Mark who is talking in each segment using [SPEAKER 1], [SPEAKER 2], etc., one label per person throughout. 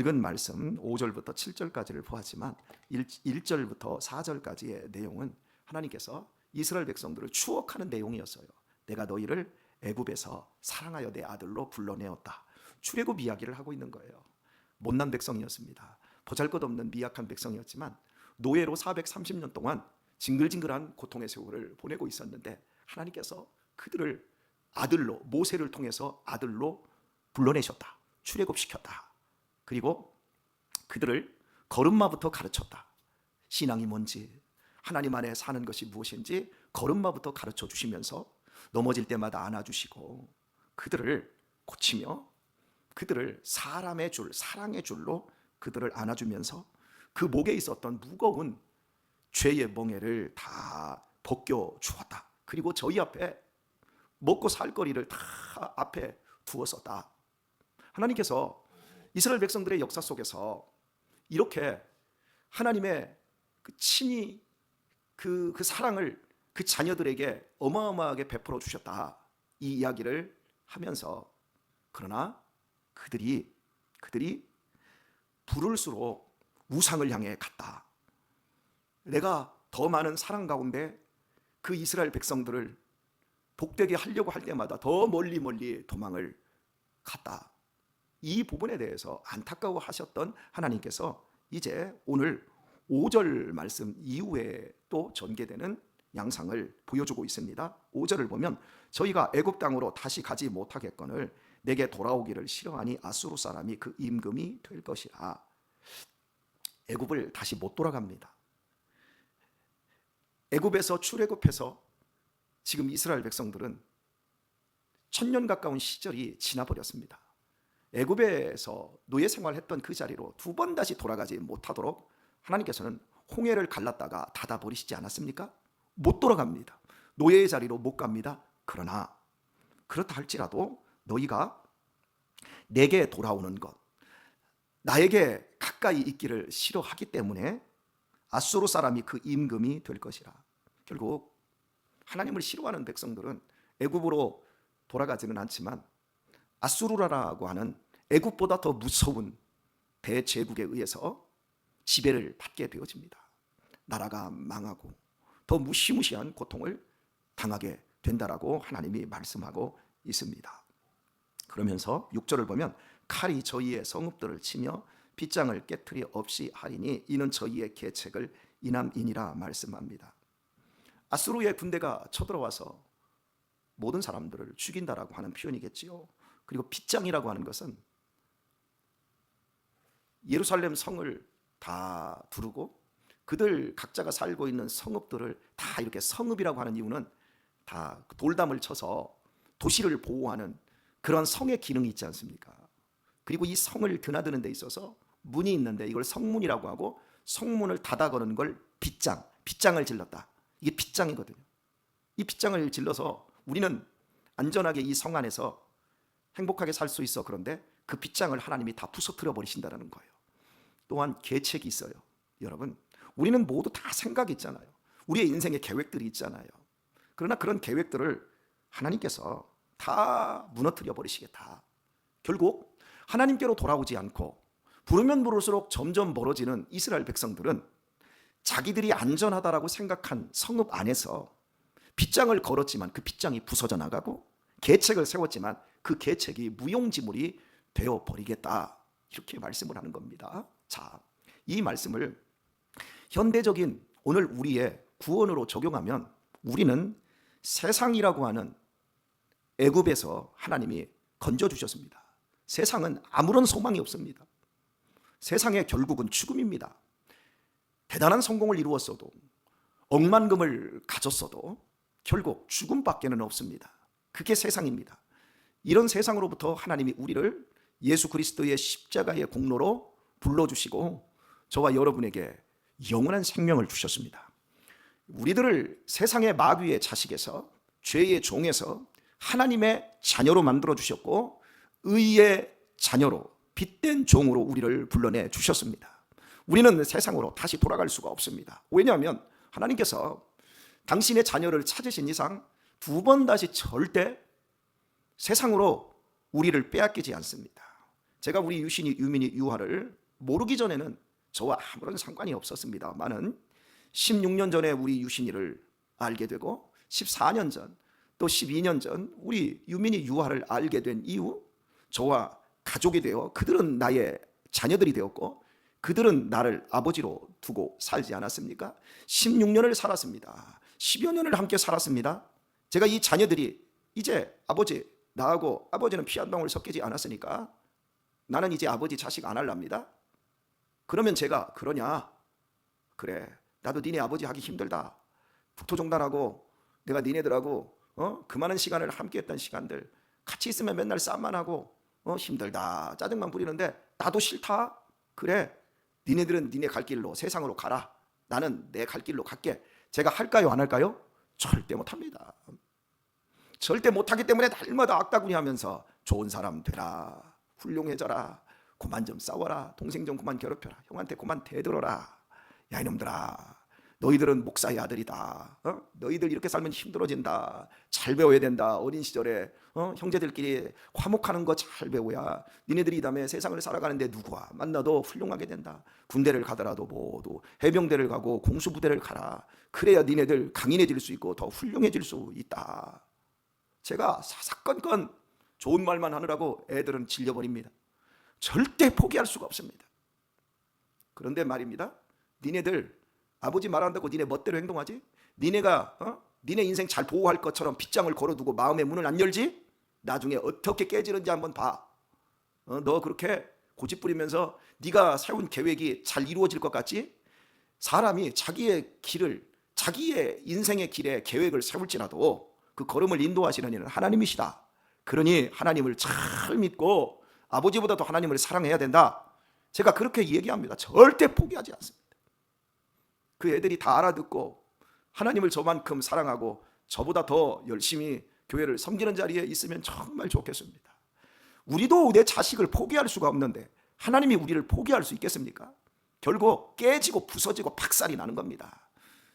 [SPEAKER 1] 읽은 말씀 5절부터 7절까지를 보았지만 1, 1절부터 4절까지의 내용은 하나님께서 이스라엘 백성들을 추억하는 내용이었어요. 내가 너희를 애굽에서 사랑하여 내 아들로 불러내었다. 출애굽 이야기를 하고 있는 거예요. 못난 백성이었습니다. 보잘것없는 미약한 백성이었지만 노예로 430년 동안 징글징글한 고통의 세월을 보내고 있었는데 하나님께서 그들을 아들로 모세를 통해서 아들로 불러내셨다. 출애굽시켰다. 그리고 그들을 걸음마부터 가르쳤다. 신앙이 뭔지, 하나님 안에 사는 것이 무엇인지 걸음마부터 가르쳐 주시면서 넘어질 때마다 안아주시고 그들을 고치며 그들을 사람의 줄, 사랑의 줄로 그들을 안아주면서 그 목에 있었던 무거운 죄의 멍에를 다 벗겨 주었다. 그리고 저희 앞에 먹고 살 거리를 다 앞에 두었었다. 하나님께서 이스라엘 백성들의 역사 속에서 이렇게 하나님의 그 친히 그, 그 사랑을 그 자녀들에게 어마어마하게 베풀어 주셨다. 이 이야기를 하면서 그러나 그들이 그들이 부를수록 우상을 향해 갔다. 내가 더 많은 사랑 가운데 그 이스라엘 백성들을 복되게 하려고 할 때마다 더 멀리 멀리 도망을 갔다. 이 부분에 대해서 안타까워 하셨던 하나님께서 이제 오늘 5절 말씀 이후에 또 전개되는 양상을 보여주고 있습니다. 5절을 보면 저희가 애굽 땅으로 다시 가지 못하겠거늘 내게 돌아오기를 싫어하니 아수르 사람이 그 임금이 될 것이라. 애굽을 다시 못 돌아갑니다. 애굽에서 출애굽해서 지금 이스라엘 백성들은 천년 가까운 시절이 지나버렸습니다. 애굽에서 노예 생활했던 그 자리로 두 번 다시 돌아가지 못하도록 하나님께서는 홍해를 갈랐다가 닫아 버리시지 않았습니까? 못 돌아갑니다. 노예의 자리로 못 갑니다. 그러나 그렇다 할지라도 너희가 내게 돌아오는 것, 나에게 가까이 있기를 싫어하기 때문에 아수르 사람이 그 임금이 될 것이라. 결국 하나님을 싫어하는 백성들은 애굽으로 돌아가지는 않지만 아수르라라고 하는 애굽보다 더 무서운 대제국에 의해서 지배를 받게 되어집니다. 나라가 망하고 더 무시무시한 고통을 당하게 된다라고 하나님이 말씀하고 있습니다. 그러면서 6절을 보면 칼이 저희의 성읍들을 치며 빗장을 깨트리 없이 하리니 이는 저희의 계책을 이남이니라 말씀합니다. 아수르의 군대가 쳐들어와서 모든 사람들을 죽인다라고 하는 표현이겠지요. 그리고 빗장이라고 하는 것은 예루살렘 성을 다 두르고 그들 각자가 살고 있는 성읍들을 다 이렇게 성읍이라고 하는 이유는 다 돌담을 쳐서 도시를 보호하는 그런 성의 기능이 있지 않습니까? 그리고 이 성을 드나드는 데 있어서 문이 있는데 이걸 성문이라고 하고 성문을 닫아 거는 걸 빗장, 빗장을 질렀다. 이게 빗장이거든요. 이 빗장을 질러서 우리는 안전하게 이 성 안에서 행복하게 살 수 있어. 그런데 그 빗장을 하나님이 다 부서뜨려 버리신다는 거예요. 또한 계책이 있어요. 여러분, 우리는 모두 다 생각이 있잖아요. 우리의 인생에 계획들이 있잖아요. 그러나 그런 계획들을 하나님께서 다 무너뜨려 버리시겠다. 결국 하나님께로 돌아오지 않고 부르면 부를수록 점점 멀어지는 이스라엘 백성들은 자기들이 안전하다라고 생각한 성읍 안에서 빗장을 걸었지만 그 빗장이 부서져 나가고 계책을 세웠지만 그 계책이 무용지물이 되어 버리겠다. 이렇게 말씀을 하는 겁니다. 자, 이 말씀을 현대적인 오늘 우리의 구원으로 적용하면 우리는 세상이라고 하는 애굽에서 하나님이 건져 주셨습니다. 세상은 아무런 소망이 없습니다. 세상의 결국은 죽음입니다. 대단한 성공을 이루었어도 억만금을 가졌어도 결국 죽음밖에는 없습니다. 그게 세상입니다. 이런 세상으로부터 하나님이 우리를 예수 그리스도의 십자가의 공로로 불러주시고 저와 여러분에게 영원한 생명을 주셨습니다. 우리들을 세상의 마귀의 자식에서 죄의 종에서 하나님의 자녀로 만들어 주셨고 의의 자녀로 빛된 종으로 우리를 불러내 주셨습니다. 우리는 세상으로 다시 돌아갈 수가 없습니다. 왜냐하면 하나님께서 당신의 자녀를 찾으신 이상 두 번 다시 절대 세상으로 우리를 빼앗기지 않습니다. 제가 우리 유신이 유민이 유화를 모르기 전에는 저와 아무런 상관이 없었습니다만은 16년 전에 우리 유신이를 알게 되고 14년 전 또 12년 전 우리 유민이 유화를 알게 된 이후 저와 가족이 되어 그들은 나의 자녀들이 되었고 그들은 나를 아버지로 두고 살지 않았습니까? 16년을 살았습니다. 10여 년을 함께 살았습니다. 제가 이 자녀들이 이제 아버지 나하고 아버지는 피 한 방울 섞이지 않았으니까 나는 이제 아버지 자식 안 할랍니다. 그러면 제가 그러냐? 그래. 나도 니네 아버지 하기 힘들다. 국토종단하고 내가 니네들하고 어? 그 많은 시간을 함께 했던 시간들 같이 있으면 맨날 싸움만 하고 어? 힘들다. 짜증만 부리는데 나도 싫다. 그래. 니네들은 니네 갈 길로 세상으로 가라. 나는 내 갈 길로 갈게. 제가 할까요? 안 할까요? 절대 못 합니다. 절대 못하기 때문에 날마다 악다구니 하면서 좋은 사람 되라 훌륭해져라 그만 좀 싸워라 동생 좀 그만 괴롭혀라 형한테 그만 대들어라. 야 이놈들아 너희들은 목사의 아들이다. 어? 너희들 이렇게 살면 힘들어진다. 잘 배워야 된다. 어린 시절에 어? 형제들끼리 화목하는 거 잘 배워야 니네들이 이 다음에 세상을 살아가는데 누구와 만나도 훌륭하게 된다. 군대를 가더라도 모두 해병대를 가고 공수부대를 가라. 그래야 니네들 강인해질 수 있고 더 훌륭해질 수 있다 제가 사사건건 좋은 말만 하느라고 애들은 질려버립니다. 절대 포기할 수가 없습니다. 그런데 말입니다. 니네들 아버지 말한다고 니네 멋대로 행동하지? 니네가 어? 니네 인생 잘 보호할 것처럼 빗장을 걸어두고 마음의 문을 안 열지? 나중에 어떻게 깨지는지 한번 봐. 어? 너 그렇게 고집 부리면서 네가 세운 계획이 잘 이루어질 것 같지? 사람이 자기의 길을 자기의 인생의 길에 계획을 세울지라도 그 걸음을 인도하시는 이는 하나님이시다. 그러니 하나님을 잘 믿고 아버지보다도 하나님을 사랑해야 된다. 제가 그렇게 얘기합니다. 절대 포기하지 않습니다. 그 애들이 다 알아듣고 하나님을 저만큼 사랑하고 저보다 더 열심히 교회를 섬기는 자리에 있으면 정말 좋겠습니다. 우리도 내 자식을 포기할 수가 없는데 하나님이 우리를 포기할 수 있겠습니까? 결국 깨지고 부서지고 박살이 나는 겁니다.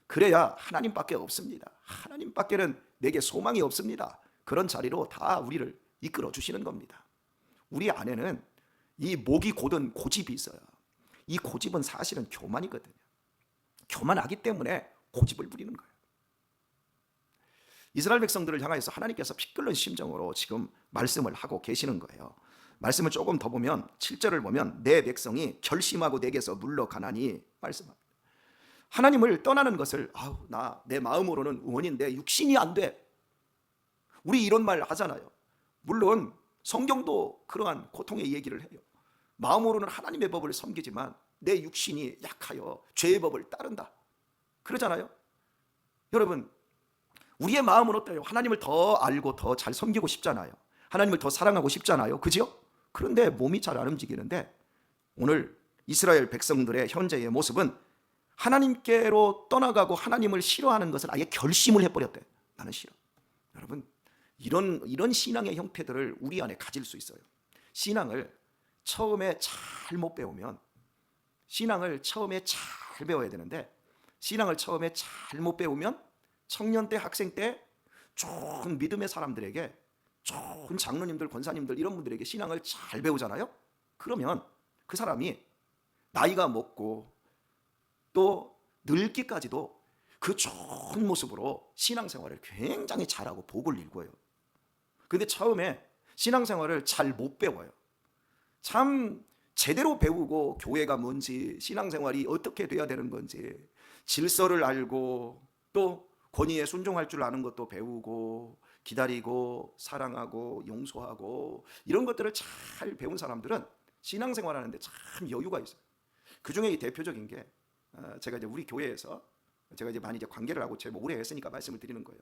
[SPEAKER 1] 그래야 하나님밖에 없습니다. 하나님밖에는 내게 소망이 없습니다. 그런 자리로 다 우리를 이끌어 주시는 겁니다. 우리 안에는 이 목이 고든 고집이 있어요. 이 고집은 사실은 교만이거든요. 교만하기 때문에 고집을 부리는 거예요. 이스라엘 백성들을 향하여서 하나님께서 피 끓는 심정으로 지금 말씀을 하고 계시는 거예요. 말씀을 조금 더 보면 7절을 보면 내 백성이 결심하고 내게서 물러가나니 말씀합니다. 하나님을 떠나는 것을 아우 나 내 마음으로는 의원인데 육신이 안 돼. 우리 이런 말 하잖아요. 물론 성경도 그러한 고통의 얘기를 해요. 마음으로는 하나님의 법을 섬기지만 내 육신이 약하여 죄의 법을 따른다. 그러잖아요. 여러분 우리의 마음은 어때요? 하나님을 더 알고 더 잘 섬기고 싶잖아요. 하나님을 더 사랑하고 싶잖아요. 그죠? 그런데 몸이 잘 안 움직이는데 오늘 이스라엘 백성들의 현재의 모습은 하나님께로 떠나가고 하나님을 싫어하는 것을 아예 결심을 해버렸대. 나는 싫어. 여러분 이런 이런 신앙의 형태들을 우리 안에 가질 수 있어요. 신앙을 처음에 잘 못 배우면 신앙을 처음에 잘 배워야 되는데 신앙을 처음에 잘 못 배우면 청년 때 학생 때 좋은 믿음의 사람들에게 좋은 장로님들 권사님들 이런 분들에게 신앙을 잘 배우잖아요. 그러면 그 사람이 나이가 먹고 또 늙기까지도 그 좋은 모습으로 신앙생활을 굉장히 잘하고 복을 일궈요. 근데 처음에 신앙생활을 잘 못 배워요. 참 제대로 배우고 교회가 뭔지 신앙생활이 어떻게 돼야 되는 건지 질서를 알고 또 권위에 순종할 줄 아는 것도 배우고 기다리고 사랑하고 용서하고 이런 것들을 잘 배운 사람들은 신앙생활 하는데 참 여유가 있어요. 그 중에 대표적인 게 어, 제가 이제 우리 교회에서 제가 이제 많이 이제 관계를 하고 제가 오래 했으니까 말씀을 드리는 거예요.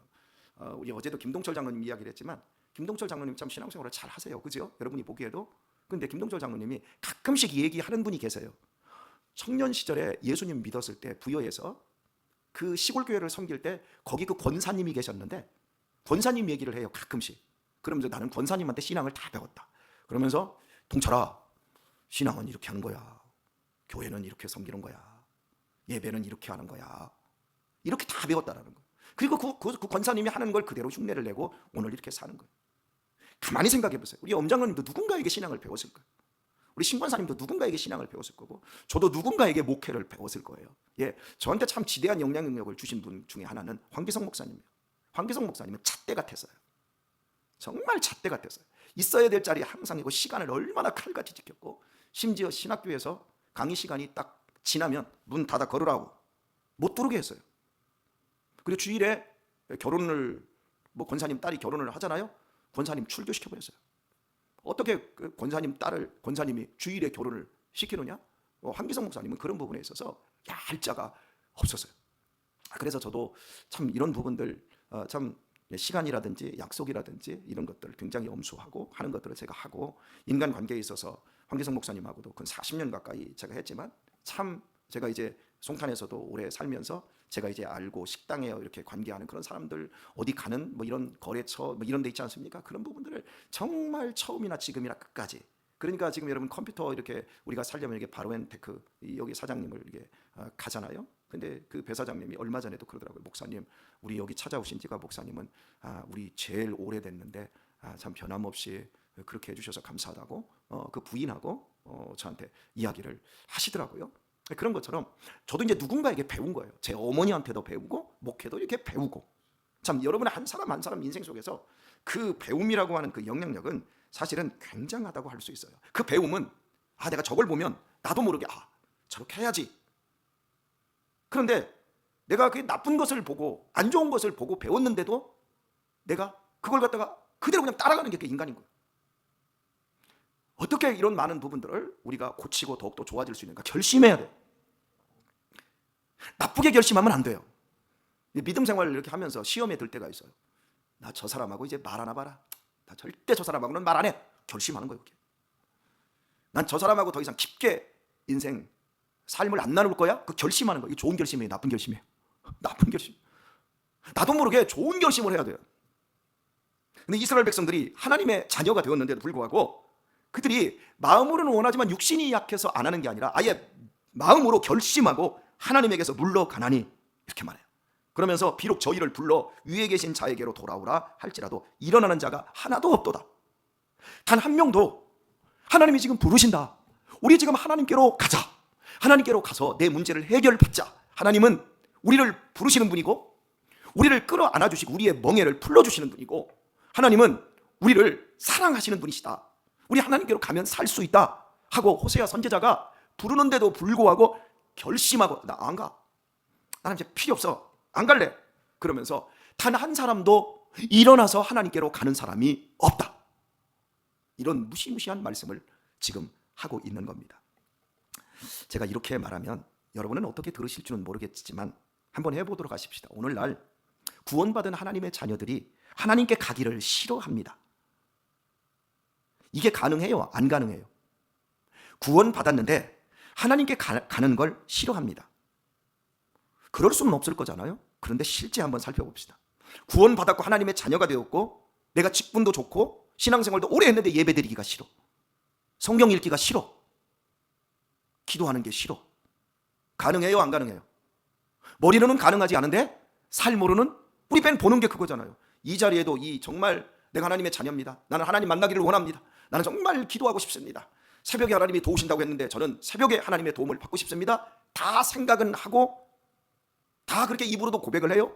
[SPEAKER 1] 어, 우리 어제도 김동철 장로님 이야기를 했지만 김동철 장로님 참 신앙생활을 잘 하세요. 그죠? 여러분이 보기에도. 근데 김동철 장로님이 가끔씩 얘기하는 분이 계세요. 청년 시절에 예수님 믿었을 때 부여에서 그 시골 교회를 섬길 때 거기 그 권사님이 계셨는데 권사님 얘기를 해요. 가끔씩. 그러면서 나는 권사님한테 신앙을 다 배웠다. 그러면서 동철아 신앙은 이렇게 하는 거야. 교회는 이렇게 섬기는 거야. 예배는 이렇게 하는 거야. 이렇게 다 배웠다라는 거예요. 그리고 그, 그, 그 권사님이 하는 걸 그대로 흉내를 내고 오늘 이렇게 사는 거예요. 가만히 생각해 보세요. 우리 엄장로님도 누군가에게 신앙을 배웠을 거예요. 우리 신권사님도 누군가에게 신앙을 배웠을 거고 저도 누군가에게 목회를 배웠을 거예요. 예, 저한테 참 지대한 영향력을 주신 분 중에 하나는 황기성 목사님이에요. 황기성 목사님은 잣대 같았어요. 정말 잣대 같았어요. 있어야 될 자리 항상이고 시간을 얼마나 칼같이 지켰고 심지어 신학교에서 강의 시간이 딱 지나면 문 닫아 걸으라고 못 들어오게 했어요. 그리고 주일에 결혼을 뭐 권사님 딸이 결혼을 하잖아요. 권사님 출교시켜 버렸어요. 어떻게 그 권사님 딸을 권사님이 주일에 결혼을 시키느냐? 어, 황기성 목사님은 그런 부분에 있어서 얄자가 없었어요. 아, 그래서 저도 참 이런 부분들 어, 참 시간이라든지 약속이라든지 이런 것들을 굉장히 엄수하고 하는 것들을 제가 하고 인간 관계에 있어서 황기성 목사님하고도 근 40년 가까이 제가 했지만 참 제가 이제 송탄에서도 오래 살면서 제가 이제 알고 식당에 이렇게 관계하는 그런 사람들 어디 가는 뭐 이런 거래처 뭐 이런 데 있지 않습니까? 그런 부분들을 정말 처음이나 지금이나 끝까지 그러니까 지금 여러분 컴퓨터 이렇게 우리가 살려면 이게 바로엔테크 이 여기 사장님을 이게 어, 가잖아요. 근데 그 배 사장님이 얼마 전에도 그러더라고요. 목사님, 우리 여기 찾아오신 지가 목사님은 아, 우리 제일 오래됐는데 아, 참 변함없이 그렇게 해주셔서 감사하다고 어, 그 부인하고 어, 저한테 이야기를 하시더라고요. 그런 것처럼 저도 이제 누군가에게 배운 거예요. 제 어머니한테도 배우고 목회도 이렇게 배우고 참 여러분의 한 사람 한 사람 인생 속에서 그 배움이라고 하는 그 영향력은 사실은 굉장하다고 할 수 있어요. 그 배움은 아 내가 저걸 보면 나도 모르게 아 저렇게 해야지. 그런데 내가 그 나쁜 것을 보고 안 좋은 것을 보고 배웠는데도 내가 그걸 갖다가 그대로 그냥 따라가는 게그 인간인 거예요. 어떻게 이런 많은 부분들을 우리가 고치고 더욱더 좋아질 수 있는가 결심해야 돼. 나쁘게 결심하면 안 돼요. 믿음 생활을 이렇게 하면서 시험에 들 때가 있어요. 나 저 사람하고 이제 말 하나 봐라. 나 절대 저 사람하고는 말 안 해. 결심하는 거예요. 난 저 사람하고 더 이상 깊게 인생 삶을 안 나눌 거야. 그 결심하는 거. 이 좋은 결심이에요. 나쁜 결심이에요. 나쁜 결심. 나도 모르게 좋은 결심을 해야 돼요. 근데 이스라엘 백성들이 하나님의 자녀가 되었는데도 불구하고 그들이 마음으로는 원하지만 육신이 약해서 안 하는 게 아니라 아예 마음으로 결심하고 하나님에게서 물러가나니 이렇게 말해요. 그러면서 비록 저희를 불러 위에 계신 자에게로 돌아오라 할지라도 일어나는 자가 하나도 없도다. 단 한 명도 하나님이 지금 부르신다. 우리 지금 하나님께로 가자. 하나님께로 가서 내 문제를 해결받자. 하나님은 우리를 부르시는 분이고 우리를 끌어안아 주시고 우리의 멍에를 풀어 주시는 분이고 하나님은 우리를 사랑하시는 분이시다. 우리 하나님께로 가면 살 수 있다 하고 호세아 선지자가 부르는데도 불구하고 결심하고 나 안 가. 나는 이제 필요 없어. 안 갈래. 그러면서 단 한 사람도 일어나서 하나님께로 가는 사람이 없다. 이런 무시무시한 말씀을 지금 하고 있는 겁니다. 제가 이렇게 말하면 여러분은 어떻게 들으실 줄은 모르겠지만 한번 해보도록 하십시다. 오늘날 구원받은 하나님의 자녀들이 하나님께 가기를 싫어합니다. 이게 가능해요? 안 가능해요? 구원받았는데 하나님께 가, 가는 걸 싫어합니다. 그럴 수는 없을 거잖아요. 그런데 실제 한번 살펴봅시다. 구원받았고 하나님의 자녀가 되었고 내가 직분도 좋고 신앙생활도 오래 했는데 예배드리기가 싫어. 성경 읽기가 싫어. 기도하는 게 싫어. 가능해요? 안 가능해요? 머리로는 가능하지 않은데 삶으로는 우리 뺀 보는 게 그거잖아요. 이 자리에도 이 정말 내가 하나님의 자녀입니다. 나는 하나님 만나기를 원합니다. 나는 정말 기도하고 싶습니다. 새벽에 하나님이 도우신다고 했는데 저는 새벽에 하나님의 도움을 받고 싶습니다. 다 생각은 하고 다 그렇게 입으로도 고백을 해요.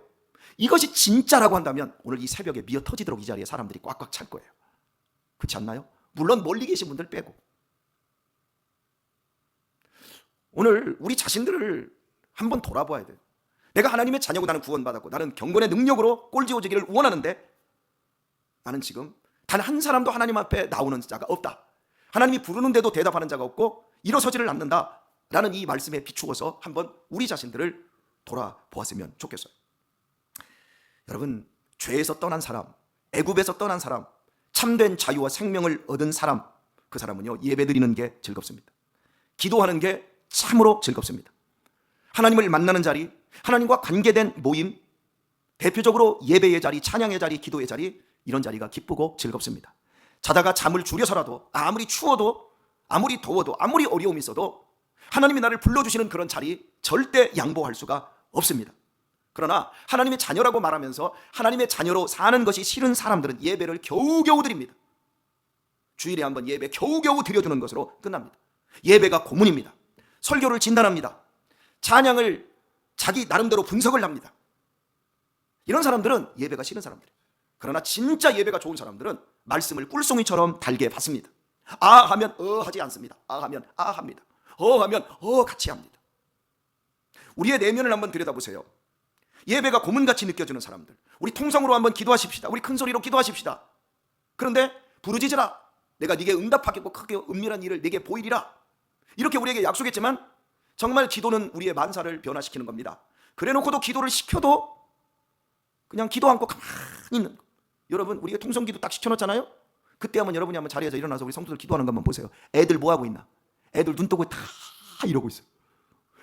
[SPEAKER 1] 이것이 진짜라고 한다면 오늘 이 새벽에 미어 터지도록 이 자리에 사람들이 꽉꽉 찰 거예요. 그렇지 않나요? 물론 멀리 계신 분들 빼고. 오늘 우리 자신들을 한번 돌아봐야 돼요. 내가 하나님의 자녀고 나는 구원받았고 나는 경건의 능력으로 꼴지오지기를 원하는데 나는 지금 단 한 사람도 하나님 앞에 나오는 자가 없다. 하나님이 부르는데도 대답하는 자가 없고 일어서지를 않는다. 라는 이 말씀에 비추어서 한번 우리 자신들을 돌아보았으면 좋겠어요. 여러분, 죄에서 떠난 사람, 애굽에서 떠난 사람, 참된 자유와 생명을 얻은 사람, 그 사람은요, 예배 드리는 게 즐겁습니다. 기도하는 게 참으로 즐겁습니다. 하나님을 만나는 자리, 하나님과 관계된 모임, 대표적으로 예배의 자리, 찬양의 자리, 기도의 자리, 이런 자리가 기쁘고 즐겁습니다. 자다가 잠을 줄여서라도 아무리 추워도 아무리 더워도 아무리 어려움이 있어도 하나님이 나를 불러주시는 그런 자리 절대 양보할 수가 없습니다. 그러나 하나님의 자녀라고 말하면서 하나님의 자녀로 사는 것이 싫은 사람들은 예배를 겨우겨우 드립니다. 주일에 한번 예배 겨우겨우 드려주는 것으로 끝납니다. 예배가 고문입니다. 설교를 진단합니다. 찬양을 자기 나름대로 분석을 합니다. 이런 사람들은 예배가 싫은 사람들이에요. 그러나 진짜 예배가 좋은 사람들은 말씀을 꿀송이처럼 달게 받습니다. 아 하면 어 하지 않습니다. 아 하면 아 합니다. 어 하면 어 같이 합니다. 우리의 내면을 한번 들여다보세요. 예배가 고문같이 느껴지는 사람들. 우리 통성으로 한번 기도하십시다. 우리 큰 소리로 기도하십시다. 그런데 부르짖으라. 내가 네게 응답하겠고 크게 은밀한 일을 네게 보이리라. 이렇게 우리에게 약속했지만 정말 기도는 우리의 만사를 변화시키는 겁니다. 그래놓고도 기도를 시켜도 그냥 기도 않고 가만히 있는 거. 여러분 우리가 통성기도 딱 시켜놨잖아요. 그때 한번 여러분이 한번 자리에서 일어나서 우리 성도들 기도하는 거 한번 보세요. 애들 뭐 하고 있나? 애들 눈 뜨고 다 이러고 있어요.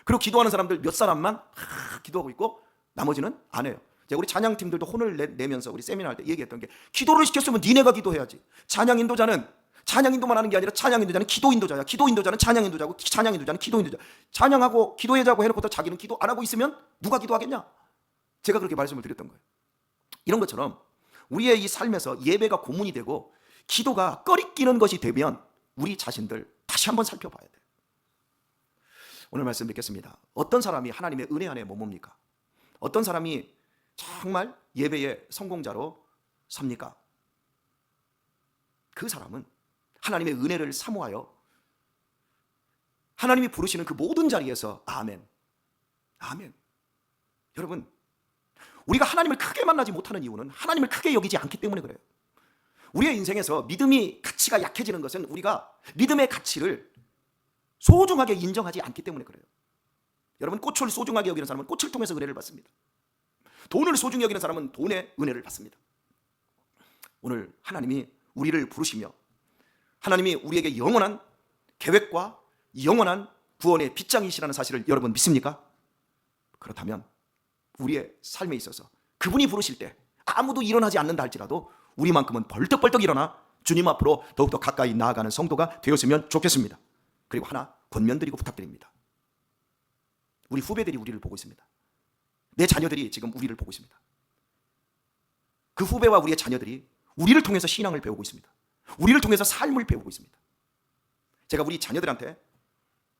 [SPEAKER 1] 그리고 기도하는 사람들 몇 사람만 하, 기도하고 있고 나머지는 안 해요. 우리 찬양팀들도 혼을 내, 면서 우리 세미나 할 때 얘기했던 게 기도를 시켰으면 니네가 기도해야지. 찬양 인도자는 찬양 인도만 하는 게 아니라 찬양 인도자는 기도 인도자야. 기도 인도자는 찬양 인도자고 찬양 인도자는 기도 인도자. 찬양하고 기도해자고 해놓고 또 자기는 기도 안 하고 있으면 누가 기도하겠냐? 제가 그렇게 말씀을 드렸던 거예요. 이런 것처럼 우리의 이 삶에서 예배가 고문이 되고 기도가 꺼리끼는 것이 되면 우리 자신들 다시 한번 살펴봐야 돼요. 오늘 말씀 뵙겠습니다. 어떤 사람이 하나님의 은혜 안에 머뭅니까? 어떤 사람이 정말 예배의 성공자로 삽니까? 그 사람은 하나님의 은혜를 사모하여 하나님이 부르시는 그 모든 자리에서 아멘, 아멘. 여러분, 우리가 하나님을 크게 만나지 못하는 이유는 하나님을 크게 여기지 않기 때문에 그래요. 우리의 인생에서 믿음이 가치가 약해지는 것은 우리가 믿음의 가치를 소중하게 인정하지 않기 때문에 그래요. 여러분 꽃을 소중하게 여기는 사람은 꽃을 통해서 은혜를 받습니다. 돈을 소중히 여기는 사람은 돈의 은혜를 받습니다. 오늘 하나님이 우리를 부르시며 하나님이 우리에게 영원한 계획과 영원한 구원의 빗장이시라는 사실을 여러분 믿습니까? 그렇다면 우리의 삶에 있어서 그분이 부르실 때 아무도 일어나지 않는다 할지라도 우리만큼은 벌떡벌떡 일어나 주님 앞으로 더욱더 가까이 나아가는 성도가 되었으면 좋겠습니다. 그리고 하나 권면드리고 부탁드립니다. 우리 후배들이 우리를 보고 있습니다. 내 자녀들이 지금 우리를 보고 있습니다. 그 후배와 우리의 자녀들이 우리를 통해서 신앙을 배우고 있습니다. 우리를 통해서 삶을 배우고 있습니다. 제가 우리 자녀들한테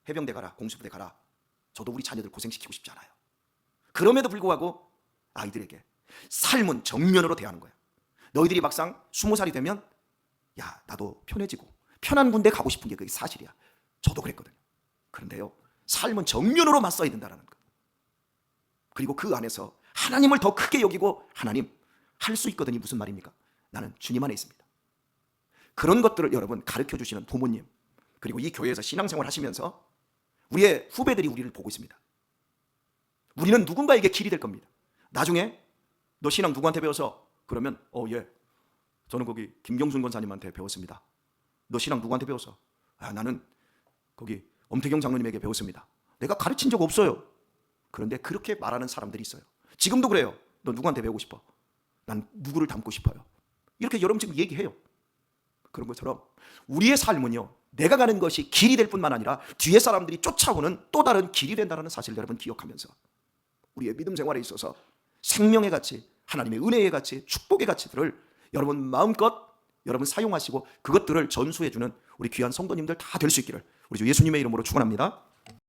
[SPEAKER 1] 해병대 가라, 공수부대 가라. 저도 우리 자녀들 고생시키고 싶지 않아요. 그럼에도 불구하고 아이들에게 삶은 정면으로 대하는 거야. 너희들이 막상 스무 살이 되면 야 나도 편해지고 편한 군대 가고 싶은 게 그게 사실이야. 저도 그랬거든요. 그런데요 삶은 정면으로 맞서야 된다는 것. 그리고 그 안에서 하나님을 더 크게 여기고 하나님 할 수 있거든요. 무슨 말입니까? 나는 주님 안에 있습니다. 그런 것들을 여러분 가르쳐 주시는 부모님 그리고 이 교회에서 신앙생활 하시면서 우리의 후배들이 우리를 보고 있습니다. 우리는 누군가에게 길이 될 겁니다. 나중에 너 신앙 누구한테 배워서 그러면 어 예. 저는 거기 김경순 권사님한테 배웠습니다. 너 신앙 누구한테 배웠어? 아 나는 거기 엄태경 장로님에게 배웠습니다. 내가 가르친 적 없어요. 그런데 그렇게 말하는 사람들이 있어요. 지금도 그래요. 너 누구한테 배우고 싶어? 난 누구를 닮고 싶어요. 이렇게 여러분 지금 얘기해요. 그런 것처럼 우리의 삶은요. 내가 가는 것이 길이 될 뿐만 아니라 뒤에 사람들이 쫓아오는 또 다른 길이 된다는 사실을 여러분 기억하면서 우리의 믿음 생활에 있어서 생명의 가치, 하나님의 은혜의 가치, 축복의 가치들을 여러분 마음껏 여러분 사용하시고 그것들을 전수해 주는 우리 귀한 성도님들 다 될 수 있기를 우리 주 예수님의 이름으로 축원합니다.